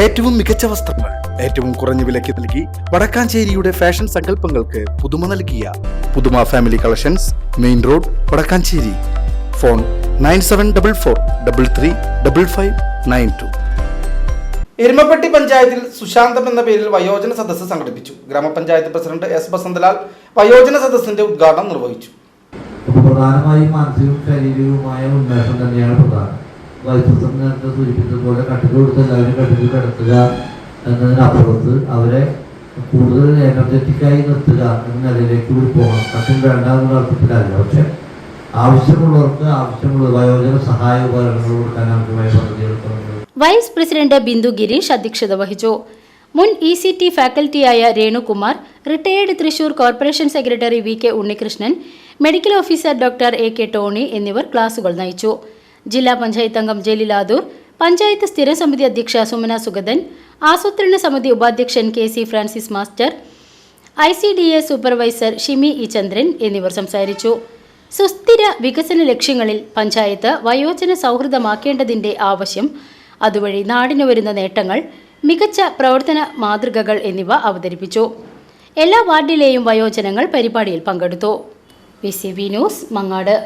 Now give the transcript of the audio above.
ഏറ്റവും മികച്ച വസ്ത്രങ്ങൾ ഏറ്റവും കുറഞ്ഞ വിലയ്ക്ക് നൽകി വടക്കാഞ്ചേരിയുടെ ഫാഷൻ സങ്കല്പങ്ങൾക്ക് പുതുമ നൽകിയ പുതുമ family collections main road Vadakkanchery. Phone nine seven double four double three double five nine two. Erumapetty പഞ്ചായത്തിൽ സുശാന്തം എന്ന പേരിൽ വയോജന സദസ്സ് സംഘടിപ്പിച്ചു. ഗ്രാമപഞ്ചായത്ത് പ്രസിഡന്റ് എസ് ബസന്തലാൽ വയോജന സദസ്സിന്റെ ഉദ്ഘാടനം നിർവഹിച്ചു. പ്രധാനമായും മാനസികവും ശാരീരികവുമായ ഉന്മേഷം തന്നെയാണ് പ്രധാനം. വൈദ്യുതം നേരത്തെ സൂചിപ്പിച്ചതുപോലെ കട്ടിൽ കൊടുത്ത് എല്ലാവരും കട്ടിൽ കിടത്തുക എന്നതിനപ്പുറത്ത് അവരെ കൂടുതൽ എനർജറ്റിക്കായി നിർത്തുക എന്ന നിലയിലേക്ക് കൂടി പോകണം. കട്ടിൽ വേണ്ട എന്നുള്ള അർത്ഥത്തിലല്ല. പക്ഷെ ആവശ്യമുള്ളവർക്ക് ആവശ്യമുള്ള വയോജന സഹായ ഉപകരണങ്ങൾ കൊടുക്കാൻ ആവശ്യമായ പദ്ധതികൾ വൈസ് പ്രസിഡന്റ് ബിന്ദു ഗിരീഷ് അധ്യക്ഷത വഹിച്ചു. മുൻ E C T ഫാക്കൽറ്റിയായ Renukumar retired Thrissur corporation secretary V K Unnikrishnan medical officer doctor A K Tony എന്നിവർ ക്ലാസുകൾ നയിച്ചു. ജില്ലാ പഞ്ചായത്ത് അംഗം ജലീലാദൂർ പഞ്ചായത്ത് സ്ഥിരം സമിതി അധ്യക്ഷ സുമന സുഗതൻ ആസൂത്രണ സമിതി ഉപാധ്യക്ഷൻ K C Francis master I C D S supervisor Shimi E Chandran എന്നിവർ സംസാരിച്ചു. സുസ്ഥിര വികസന ലക്ഷ്യങ്ങളിൽ പഞ്ചായത്ത് വയോജന സൗഹൃദമാക്കേണ്ടതിന്റെ ആവശ്യം അതുവഴി നാടിന് വരുന്ന നേട്ടങ്ങൾ മികച്ച പ്രവർത്തന മാതൃകകൾ എന്നിവ അവതരിപ്പിച്ചു. എല്ലാ വാർഡിലെയും വയോജനങ്ങൾ പരിപാടിയിൽ പങ്കെടുത്തു. P C V news Mangad.